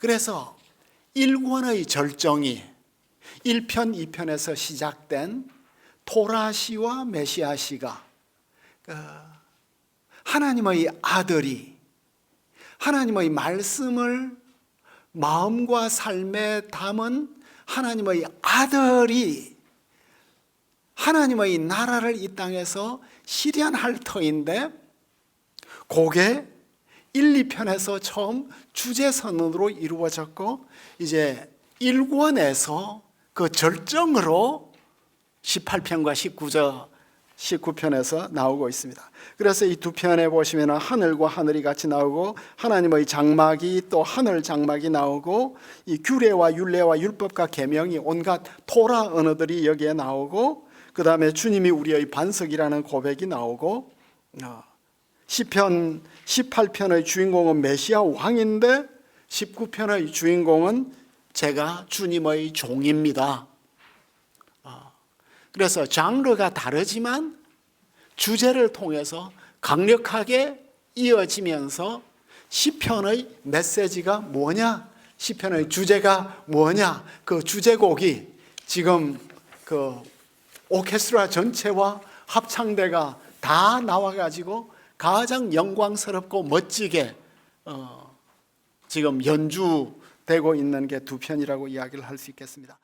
그래서 일권의 절정이 1편, 2편에서 시작된 토라시와 메시아시가 그 하나님의 아들이 하나님의 말씀을 마음과 삶에 담은 하나님의 아들이 하나님의 나라를 이 땅에서 실현할 터인데 그게 1, 2편에서 처음 주제 선언으로 이루어졌고 이제 1권에서 그 절정으로 18편과 19절 19편에서 나오고 있습니다. 그래서 이 두 편에 보시면 하늘과 하늘이 같이 나오고 하나님의 장막이 또 하늘 장막이 나오고 이 규례와 율례와 율법과 계명이 온갖 토라 언어들이 여기에 나오고 그 다음에 주님이 우리의 반석이라는 고백이 나오고 어, 시편 18편의 주인공은 메시아 왕인데 19편의 주인공은 제가 주님의 종입니다. 어, 그래서 장르가 다르지만 주제를 통해서 강력하게 이어지면서 시편의 메시지가 뭐냐? 시편의 주제가 뭐냐? 그 주제곡이 지금 그 오케스트라 전체와 합창대가 다 나와 가지고 가장 영광스럽고 멋지게 어, 지금 연주되고 있는 게 두 편이라고 이야기를 할 수 있겠습니다.